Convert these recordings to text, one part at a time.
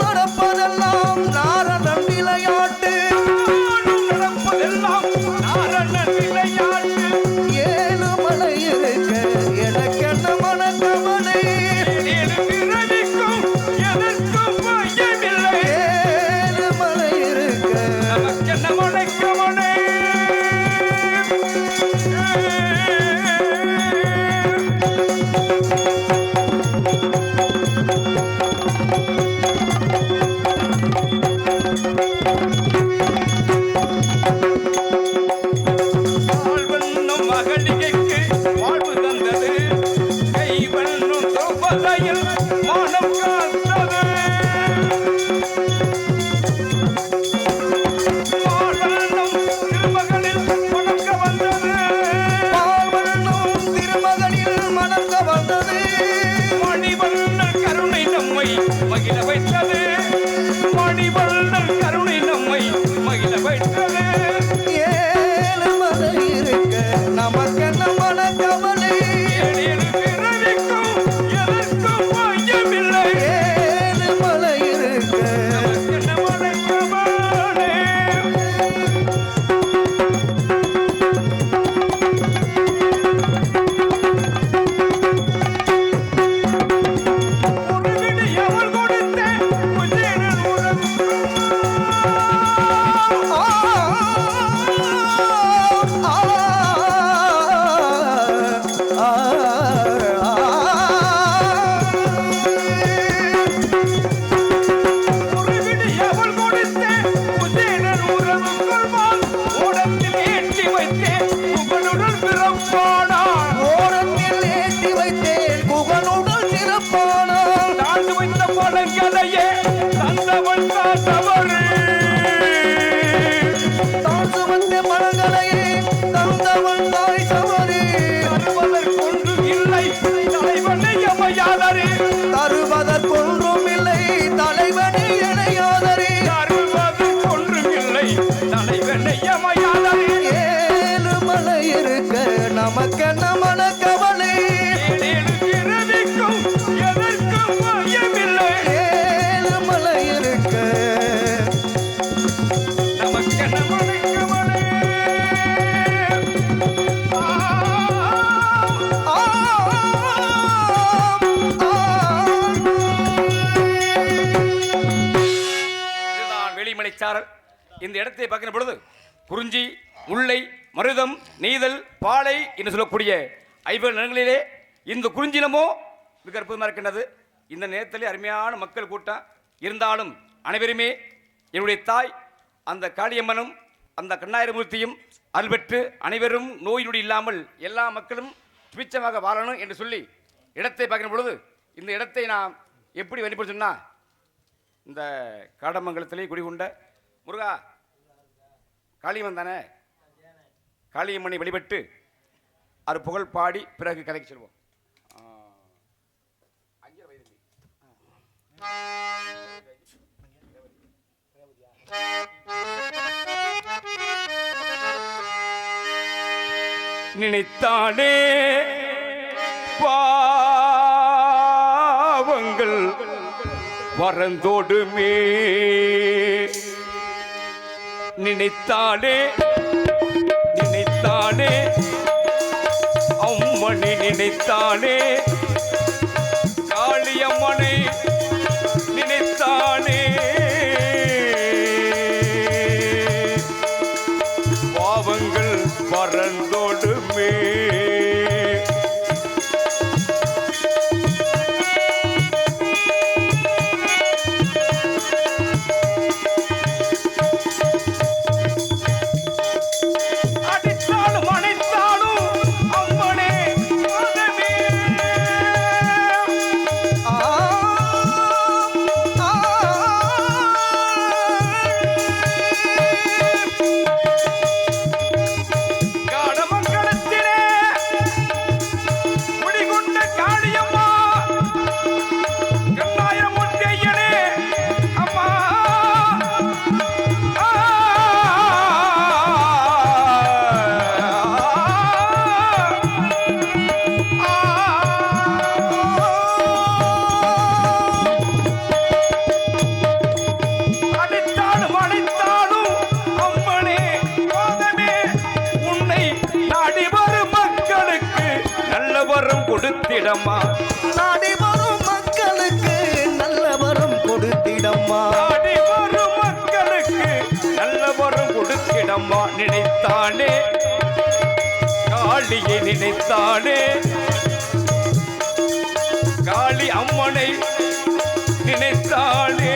நடப்பதெல்லாம் நாரணம் விளையாட்டு. நடப்பதெல்லாம் வாழ்வென்னும் அமையாதரே தருவதற்கொன்றும் இல்லை தலைவனே இணையாதரே தருவதற்கொன்றும் இல்லை தலைவனை அமையாதரே ஏழு மலை இருக்க மனக்கவலை ஏழேழு பிறவிக்கும் எதற்கும் பயமில்லை வெளிமலைச்சாரல் இந்த இடத்தை பார்க்கிற பொழுது குறிஞ்சி முல்லை மருதம் நெய்தல் பாலை என்று சொல்லக்கூடிய ஐம்பது நிலங்களிலே இந்த குறிஞ்சினமோ மிக அற்புதமாக இருக்கின்றது. இந்த நேரத்திலே அருமையான மக்கள் கூட்டம் இருந்தாலும் அனைவருமே என்னுடைய தாய் அந்த காளியம்மனும் அந்த கண்ணாயிரமூர்த்தியும் அல்பெற்று அனைவரும் நோய் நொடி இல்லாமல் எல்லா மக்களும் சுபிச்சமாக வாழணும் என்று சொல்லி இடத்தை பார்க்கிற பொழுது இந்த இடத்தை நாம் எப்படி வெளிப்படுத்தணும்னா இந்த காடமங்கலத்திலே குடிகொண்ட முருகா காளியம்மன் தானே? காளியம்மனை வழிபட்டு அது புகழ் பாடி பிறகு கதைக்கு செல்வோம். நினைத்தானே பாவங்கள் வரந்தோடுமே நினைத்தானே? நினைத்தானே? அம்மணி நினைத்தானே? கொடுத்திடம்மா. நாடி வரும் மக்களுக்கு நல்ல வரம் கொடுத்திடம்மா. நாடி வரும் மக்களுக்கு நல்ல வரம் கொடுத்திடம்மா. நினைத்தானே? காளியை நினைத்தானே? காளி அம்மனை நினைத்தானே?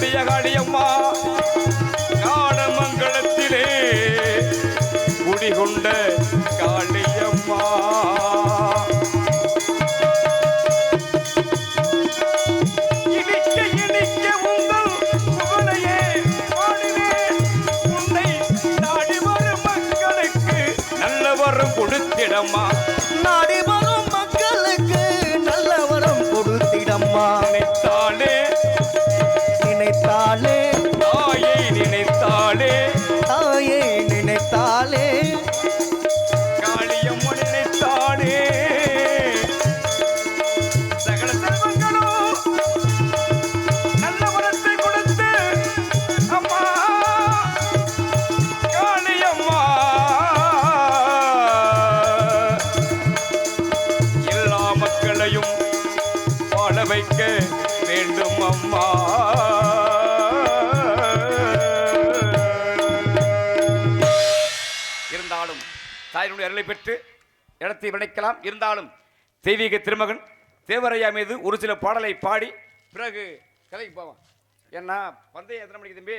வெட்டுடைய காளியம்மா காடமங்கலத்திலே குடிகொண்ட காளியம்மா. கொடுத்திடம்மா நாடி வரும் மக்களுக்கு நல்ல வரம் கொடுத்திடம்மா. தாயினுடைய அருளை பெற்று இடத்தை விளைக்கலாம் இருந்தாலும் தெய்வீக திருமகன் தேவரையா மீது ஒரு சில பாடலை பாடி பிறகு கதைக்கு போவான். ஏன்னா பந்தயம் எத்தனை மணிக்கு தம்பி?